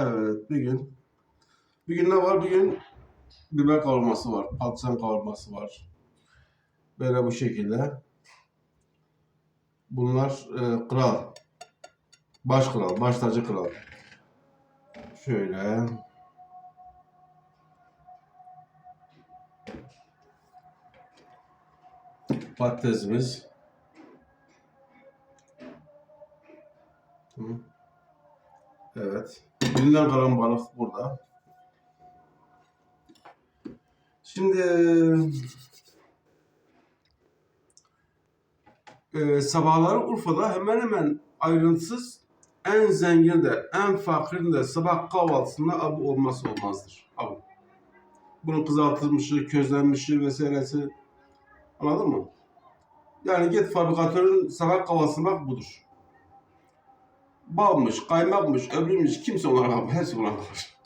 Evet, bir gün. Bir gün ne var? Bir gün biber kavurması var, patlıcan kavurması var. Böyle bu şekilde. Bunlar e, kral. Baş kral, baş tacı kral. Şöyle. Patatesimiz. Hı. Evet. Birinden kalan balık burada. Şimdi e, sabahları Urfa'da hemen hemen ayrıntısız en zengini de en fakirin de sabah kahvaltısında abi olması olmazdır. Abi. Bunun kızartılmışı, közlenmişi vesairesi anladın mı? Yani git fabrikatörün sabah kahvaltısı bak budur. Balmış, kaymakmış, öbürmüş kimse ona bakmıyor. Hepsi buna bakar.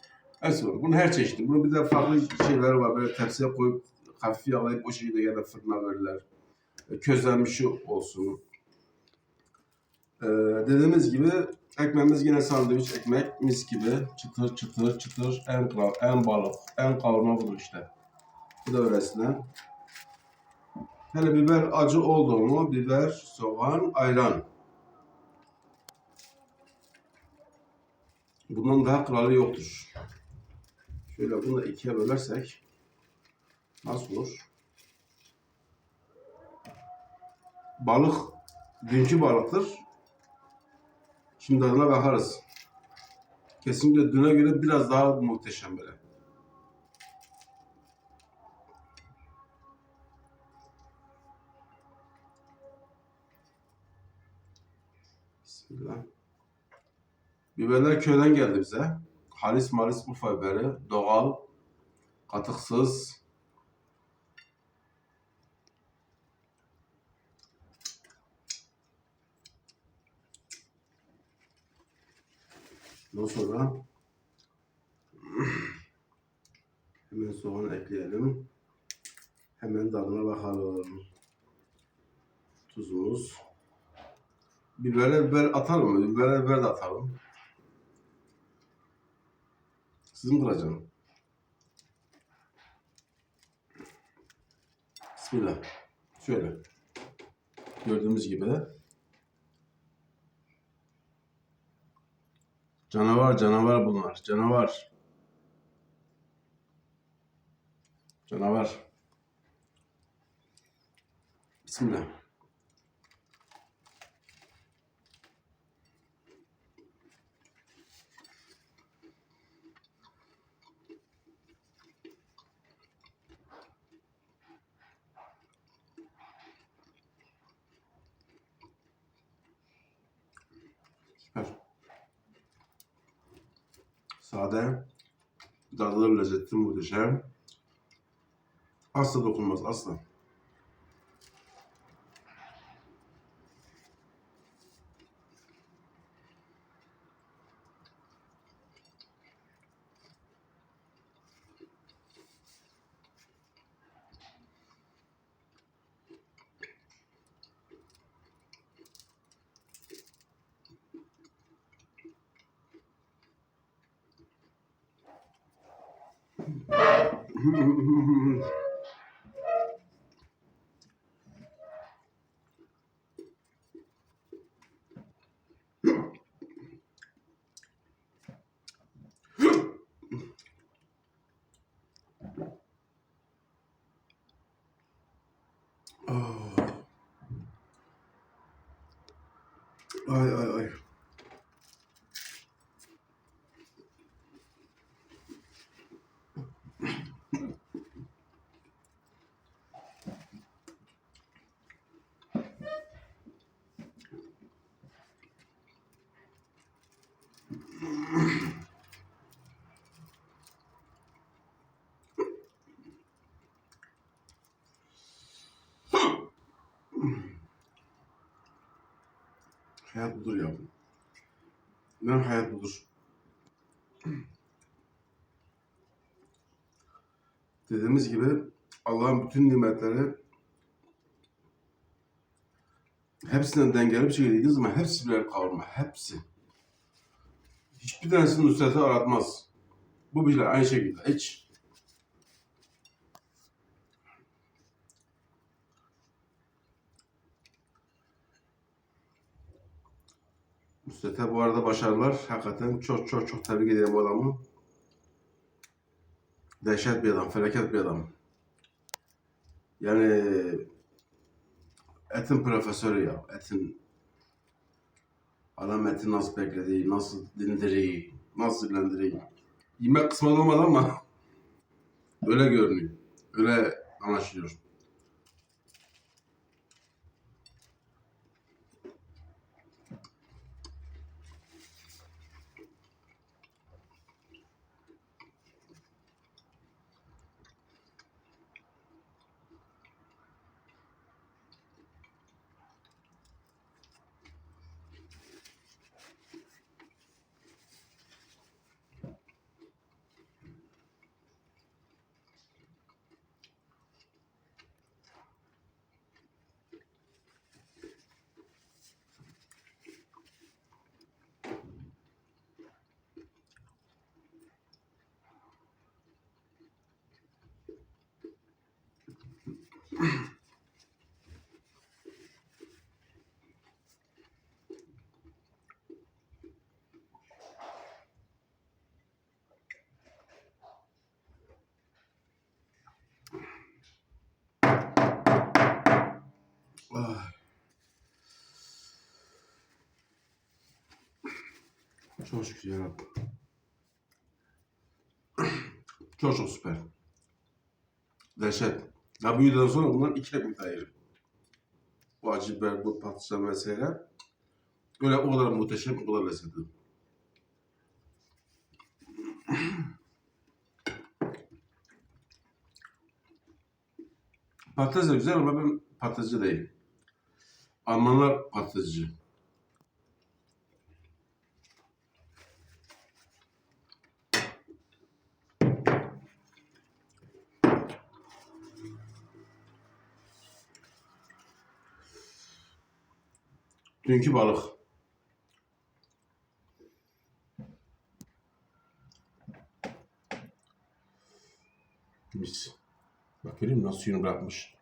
Hepsi buna. Bunun her çeşidi. Bunun bir de farklı şeyleri var. Böyle tepsiye koyup hafif yağlayıp o şekilde ya da fırına verirler. E, Közlenmişi olsun. Ee, dediğimiz gibi ekmeğimiz yine sandviç ekmek mis gibi çıtır çıtır çıtır en kral, en balık, en kavurma budur işte. Bu da öylesine. Hele biber acı oldu mu biber, soğan, ayran. Bundan daha kralı yoktur. Şöyle bunu da ikiye bölersek nasıl olur? Balık dünkü balıktır. Şimdi tadına bakarız. Kesinlikle düne göre biraz daha muhteşem böyle. Bismillah. Biberler köyden geldi bize. Halis malis Urfa biberi. Doğal. Katıksız. Ondan sonra hemen soğan ekleyelim. Hemen tadına bakalım. Tuzumuz. Bibere biber atalım mı? Bibere biber de atalım. Sizin kıracağım. Bismillah. Şöyle. Gördüğümüz gibi. Canavar, canavar bunlar. Canavar. Canavar. Bismillah. Süper. Sade, tadı lezzeti muhteşem. Asla dokunmaz, asla. Ah. Ay ay ay. Hayat budur ya. Ne hayat budur. Dediğimiz gibi Allah'ın bütün nimetleri hepsinden dengeli bir şekilde yediğiniz zaman hepsi birer kavurma. Hepsi. Hiçbir tanesi Nusret'i aratmaz. Bu bile aynı şekilde. Hiç. Nusret'e bu arada başarılar. Hakikaten çok çok çok tebrik ederim bu adamı. Dehşet bir adam, felaket bir adam. Yani etin profesörü ya, etin adam eti nasıl bekledi, nasıl dindiriyor, nasıl dillendiriyor. Yemek kısmı olmadı ama öyle görünüyor, öyle anlaşılıyor. Çok şükür yarabbim. Çok çok süper. Dehşet. Ya bu yüzden sonra bunlar iki ekmek ayırım. Bu acı biber, bu patlıcan vesaire. Öyle o kadar muhteşem, o kadar lezzetli. Patates güzel ama ben patatesci değilim. Almanlar patatesci. Dünkü balık. Mis. Bak görüyor musun nasıl suyunu bırakmış.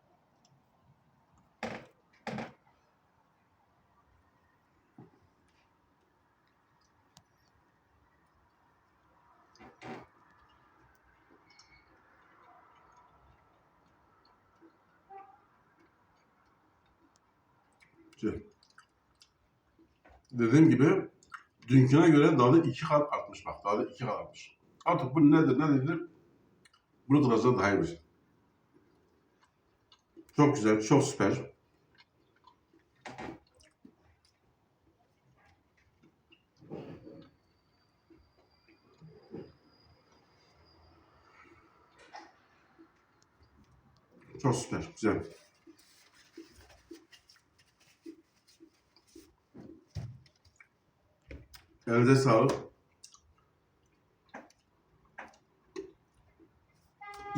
Güzel. Dediğim gibi dünküne göre dalı iki kat artmış bak. Dalı iki kat artmış. Artık bu nedir ne değildir? Bunu kıracağız daha iyi bir şey. Çok güzel, çok süper. Çok süper, güzel. Elinize sağlık.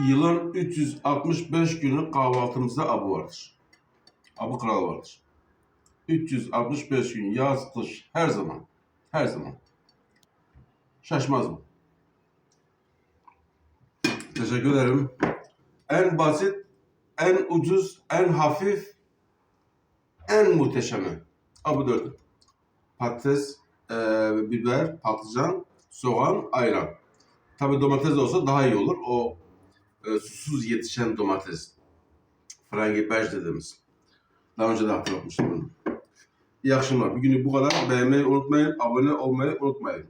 Yılın 365 günü kahvaltımızda abu vardır. Abu kral vardır. 365 gün yaz, kış her zaman. Her zaman. Şaşmaz mı? Teşekkür ederim. En basit, en ucuz, en hafif, en muhteşemi. Abu dördü. Patates, e, biber, patlıcan, soğan, ayran. Tabii domates olsa daha iyi olur. O e, susuz yetişen domates. Frangipaj dediğimiz. Daha önce de hatırlatmıştım bunu. İyi akşamlar. Bugünü bu kadar. Beğenmeyi unutmayın. Abone olmayı unutmayın.